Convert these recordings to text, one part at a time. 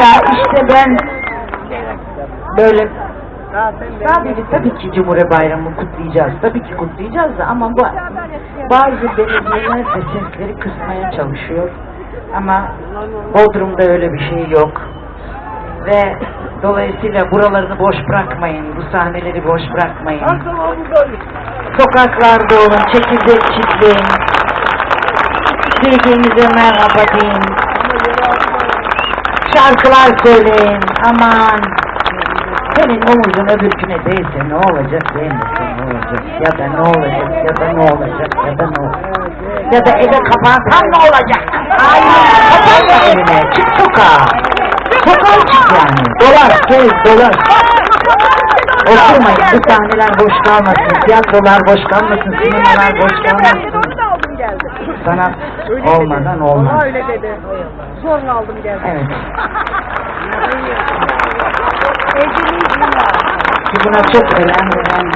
Ya işte ben böyle sadece tabii ki Cumhuriyet Bayramı kutlayacağız. Tabii ki kutlayacağız da ama bu, bazı belediyeler de sesleri kısmaya çalışıyor. Ama Bodrum'da öyle bir şey yok. Ve dolayısıyla buralarını boş bırakmayın. Bu sahneleri boş bırakmayın. Sokaklarda olun, çekirdek çitleyin. Birbirinize merhaba deyin. Şarkılar söyleyin. Aman. Senin omuzun öbürküne değse ne olacak değmese ne olacak? Ya da ne olacak ya da ne olacak ya da ne olacak? Ya da eve kapansan ne olacak? Hayır kapanma evine? Çık sokağa. Sokağa çık yani. Dolaş gez dolaş Oturmayın bu sahneler boş kalmasın. Tiyatrolar boş kalmasın sinemalar boş kalmasın. Sanat Öyle olmadan dedi. olmaz Vallahi öyle dedi. Zorla aldım geldi. evet Evliliği ki buna çok önem veren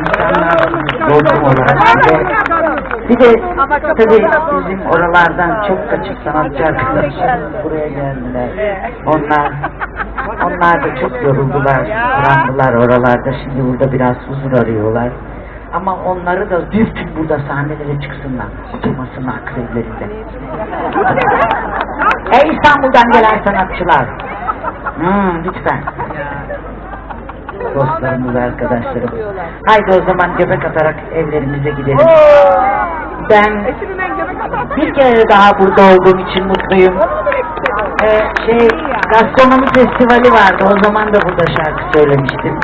insanlar Bodrum olarak ve Bir de tabii bizim oralardan çok kaçık sanatçı arkadaşlarımız buraya geldiler. Onlar onlar da çok yoruldular, yıprandılar oralarda. Şimdi burada biraz huzur arıyorlar. Ama onları da dürtün burada sahnelere çıksınlar. Oturmasınlar krevlerinde. Ey İstanbul'dan gelen sanatçılar. Hmm, lütfen. Dostlarımız, arkadaşlarım. Haydi o zaman göbek atarak evlerimize gidelim. Ben bir kere daha burada olduğum için mutluyum. Ee, şey, gastronomi festivali vardı. O zaman da burada şarkı söylemiştim.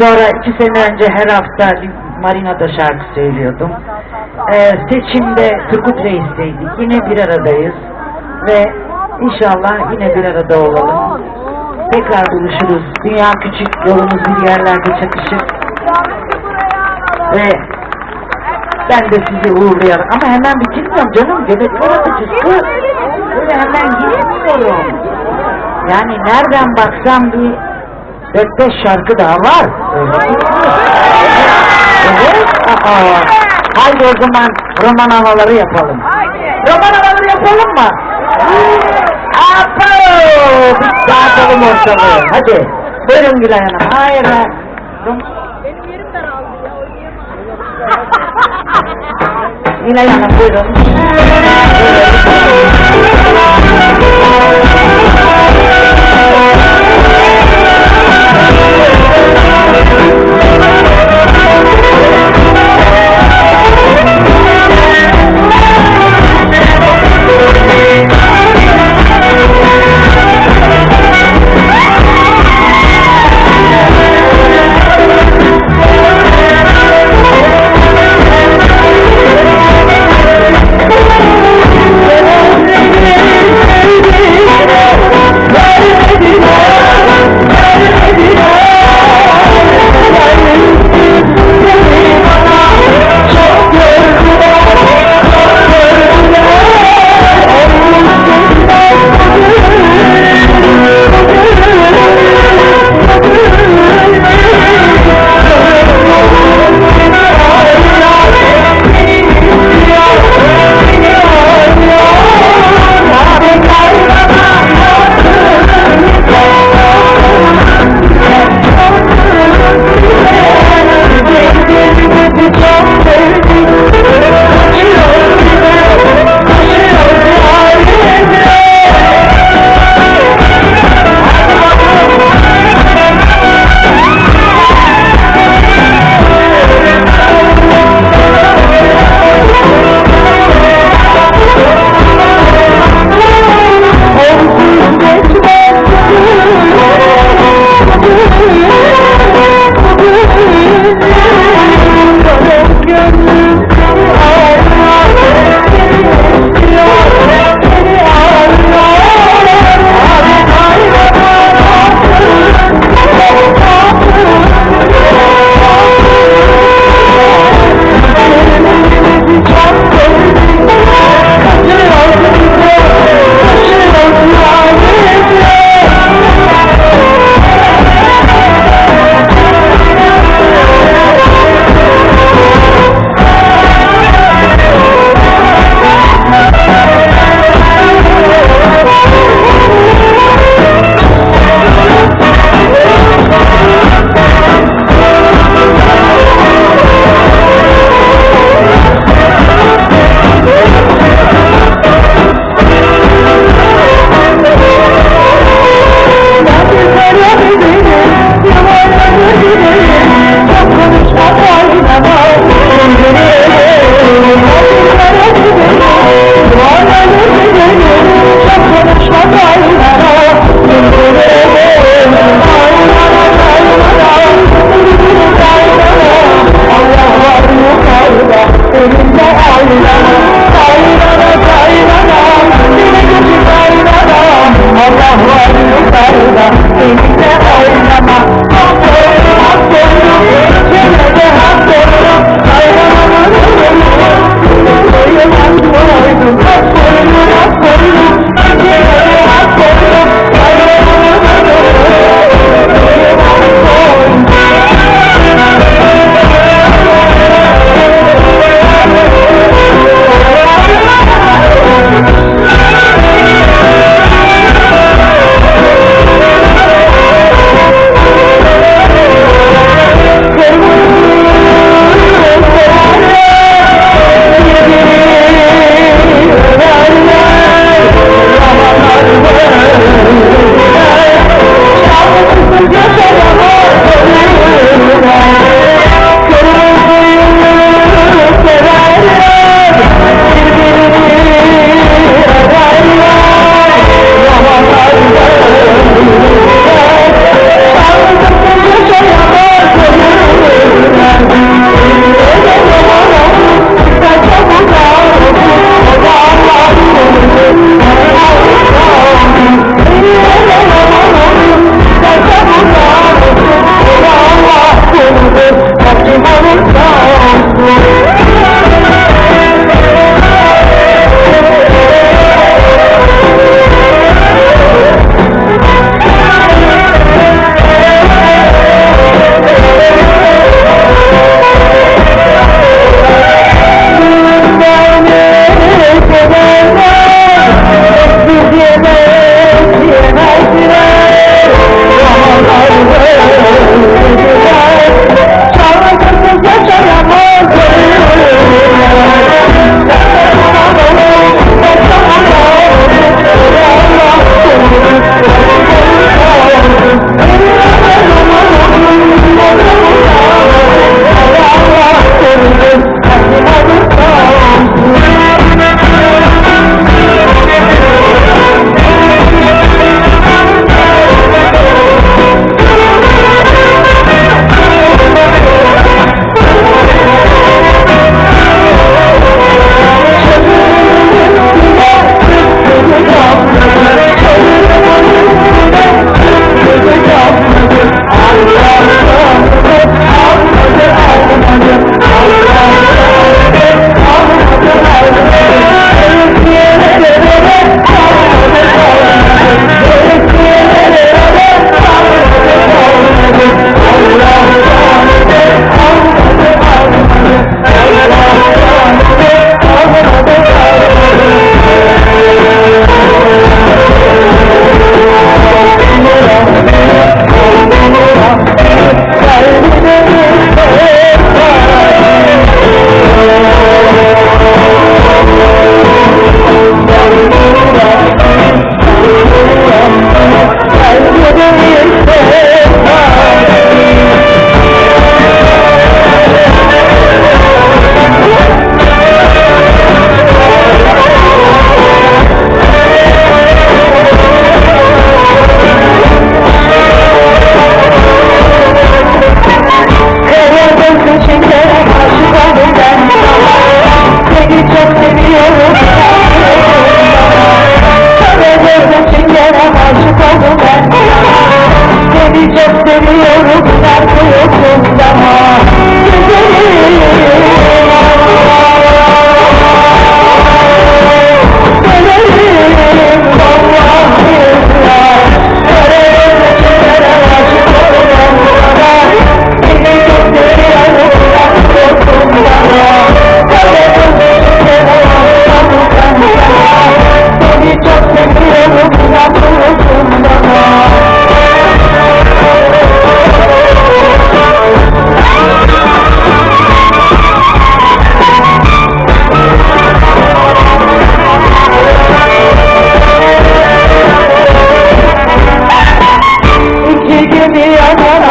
Sonra iki sene önce her hafta bir marinada şarkı söylüyordum. Ee, seçimde Turgut Reis'teydik. Yine bir aradayız. Ve inşallah yine bir arada olalım. Tekrar buluşuruz. Dünya küçük, yolumuz bir yerlerde çakışır. Ve ben de sizi uğurluyorum. Ama hemen bitirmiyorum canım. Göbekler. Kız. Böyle hemen gitmiyorum. Yani nereden baksam bir dört beş şarkı daha var. Öyle. Evet. Aa. Haydi o zaman roman havaları yapalım. Roman havaları yapalım mı? Apo! Bir dağıtalım ortalığı. Hadi. Buyurun Gülay Hanım. Hayır. Benim yerim daraldı ya. Oynayamam. Gülay Hanım buyurun. Seni çok seviyorum sen de İki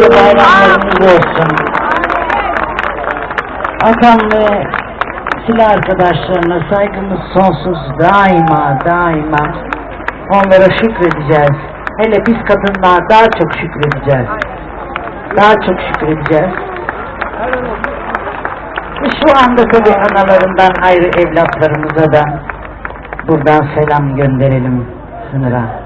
Nice bayramlarımız olsun. Hakan ve silah arkadaşlarına saygımız sonsuz daima daima onlara şükredeceğiz. Hele biz kadınlar daha çok şükredeceğiz. Daha çok şükredeceğiz. Şu anda tabii analarından ayrı evlatlarımıza da buradan selam gönderelim sınıra.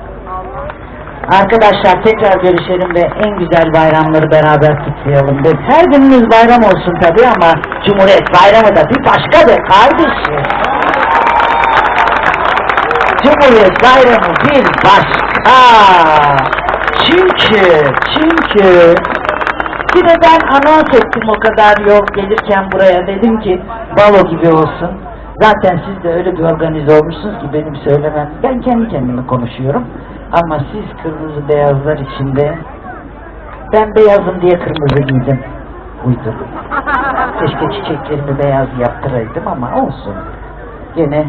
Arkadaşlar tekrar görüşelim ve en güzel bayramları beraber kutlayalım. Biz her günümüz bayram olsun tabii ama Cumhuriyet Bayramı da bir başkadır kardeşim. Cumhuriyet Bayramı bir başka. Çünkü, çünkü bir de ben anons ettim o kadar yol gelirken buraya dedim ki balo gibi olsun. Zaten siz de öyle bir organize olmuşsunuz ki benim söylemem. Ben kendi kendime konuşuyorum. Ama siz kırmızı beyazlar içinde ben beyazım diye kırmızı giydim. Uydurdum. Keşke çiçeklerimi beyaz yaptıraydım ama olsun. Gene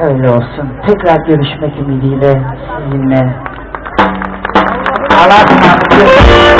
öyle olsun. Tekrar görüşmek ümidiyle sizinle. Allah'a ısmarladık.